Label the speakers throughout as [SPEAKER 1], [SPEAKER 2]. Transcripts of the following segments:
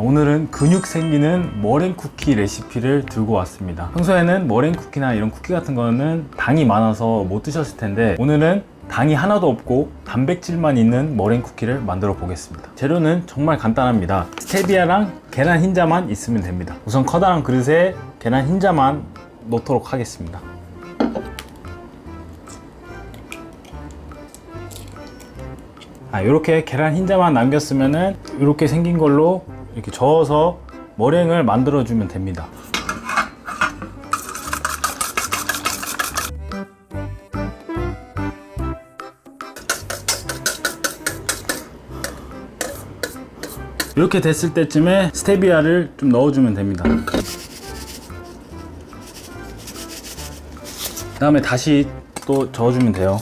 [SPEAKER 1] 자, 오늘은 근육 생기는 머랭 쿠키 레시피를 들고 왔습니다. 평소에는 머랭 쿠키나 이런 쿠키 같은 거는 당이 많아서 못 드셨을 텐데 오늘은 당이 하나도 없고 단백질만 있는 머랭 쿠키를 만들어 보겠습니다. 재료는 정말 간단합니다. 스테비아랑 계란 흰자만 있으면 됩니다. 우선 커다란 그릇에 계란 흰자만 넣도록 하겠습니다. 아, 이렇게 계란 흰자만 남겼으면은 이렇게 생긴 걸로 이렇게 저어서 머랭을 만들어 주면 됩니다. 이렇게 됐을 때쯤에 스테비아를 좀 넣어주면 됩니다. 그 다음에 다시 또 저어주면 돼요.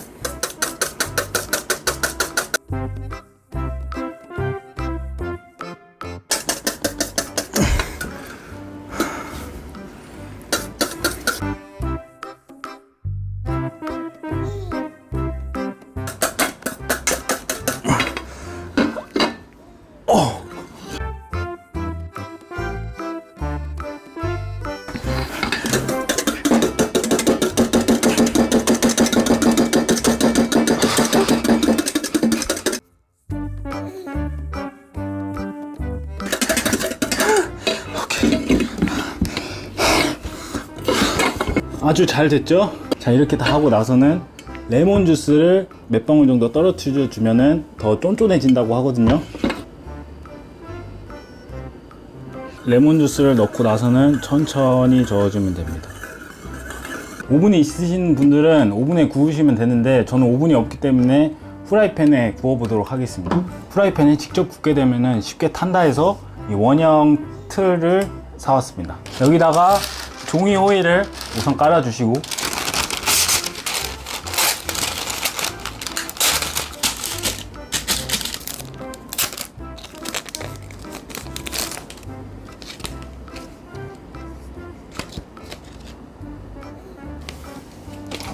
[SPEAKER 1] 아주 잘 됐죠? 자 이렇게 다 하고 나서는 레몬 주스를 몇 방울 정도 떨어뜨려 주면은 더 쫀쫀해진다고 하거든요. 레몬 주스를 넣고 나서는 천천히 저어주면 됩니다. 오븐이 있으신 분들은 오븐에 구우시면 되는데 저는 오븐이 없기 때문에 후라이팬에 구워보도록 하겠습니다. 후라이팬에 직접 굽게 되면 쉽게 탄다 해서 이 원형 틀을 사왔습니다. 여기다가 종이 호일을 우선 깔아주시고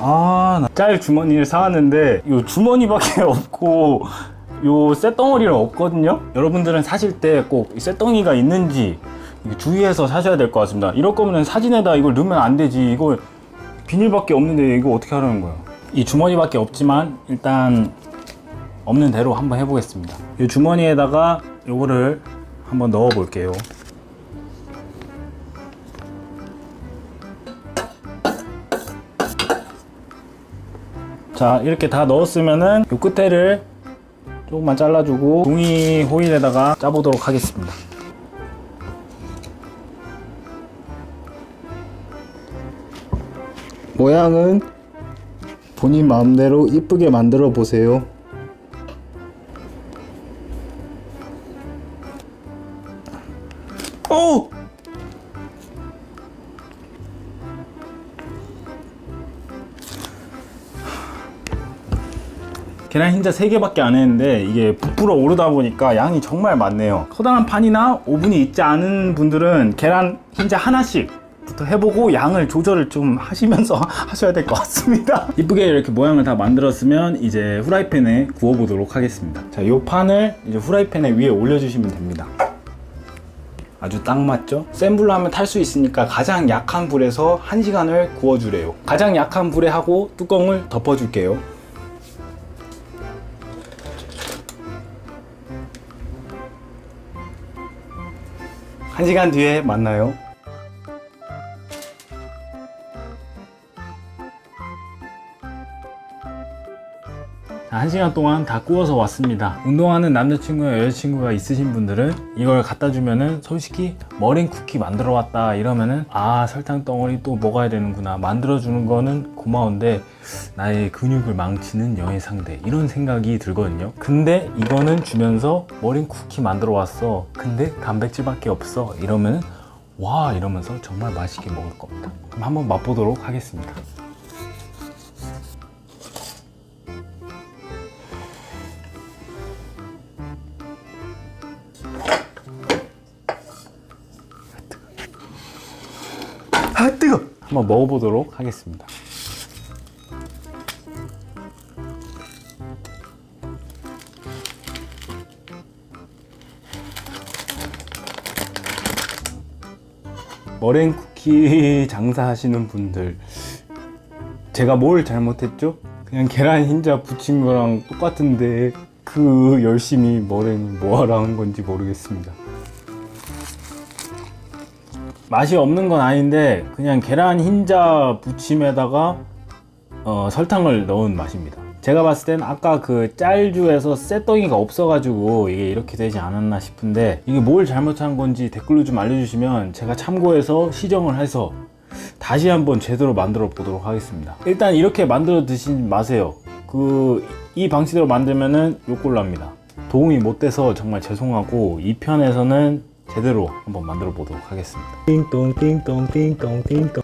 [SPEAKER 1] 아, 나짤 주머니를 사왔는데 이 주머니밖에 없고 요 쇳덩어리는 없거든요. 여러분들은 사실 때 꼭 쇳덩이가 있는지 주의해서 사셔야 될 것 같습니다. 이럴 거면 사진에다 이걸 넣으면 안 되지. 이걸 비닐밖에 없는데 이거 어떻게 하라는 거예요? 이 주머니밖에 없지만 일단 없는 대로 한번 해보겠습니다. 이 주머니에다가 요거를 한번 넣어 볼게요. 자 이렇게 다 넣었으면은 요 끝에를 조금만 잘라주고 종이 호일에다가 짜보도록 하겠습니다.
[SPEAKER 2] 모양은 본인 마음대로 이쁘게 만들어 보세요.
[SPEAKER 1] 오! 계란 흰자 3개밖에 안 했는데 이게 부풀어 오르다 보니까 양이 정말 많네요 커다란 판이나 오븐이 있지 않은 분들은 계란 흰자 하나씩 부터 해보고 양을 조절을 좀 하시면서 하셔야 될 것 같습니다 이쁘게 이렇게 모양을 다 만들었으면 이제 후라이팬에 구워 보도록 하겠습니다 자이 판을 이제 후라이팬에 위에 올려주시면 됩니다 아주 딱 맞죠? 센 불로 하면 탈 수 있으니까 가장 약한 불에서 1시간을 구워주래요. 가장 약한 불에 하고 뚜껑을 덮어줄게요. 한시간 뒤에 만나요. 자, 한 시간 동안 다 구워서 왔습니다. 운동하는 남자친구나 여자친구가 있으신 분들은 이걸 갖다 주면은 솔직히 머랭 쿠키 만들어 왔다 이러면은 아 설탕 덩어리 또 먹어야 되는구나 만들어 주는 거는 고마운데 나의 근육을 망치는 여의 상대 이런 생각이 들거든요. 근데 이거는 주면서 머랭 쿠키 만들어 왔어. 근데 단백질밖에 없어. 이러면은 와 이러면서 정말 맛있게 먹을 겁니다. 그럼 한번 맛보도록 하겠습니다. 아 뜨거. 한번 먹어보도록 하겠습니다. 머랭 쿠키 장사하시는 분들 제가 뭘 잘못했죠? 그냥 계란 흰자 부친 거랑 똑같은데 그 열심히 머랭 뭐하러 한 건지 모르겠습니다. 맛이 없는 건 아닌데 그냥 계란 흰자 부침에다가 어, 설탕을 넣은 맛입니다. 제가 봤을 땐 아까 그 짤주에서 쇳덩이가 없어가지고 이게 이렇게 되지 않았나 싶은데 이게 뭘 잘못한 건지 댓글로 좀 알려주시면 제가 참고해서 시정을 해서 다시 한번 제대로 만들어 보도록 하겠습니다. 일단 이렇게 만들어 드시지 마세요. 그 이 방식대로 만들면은 욕골 납니다. 도움이 못 돼서 정말 죄송하고 이 편에서는 제대로 한번 만들어 보도록 하겠습니다. 띵동 띵동 띵동 띵동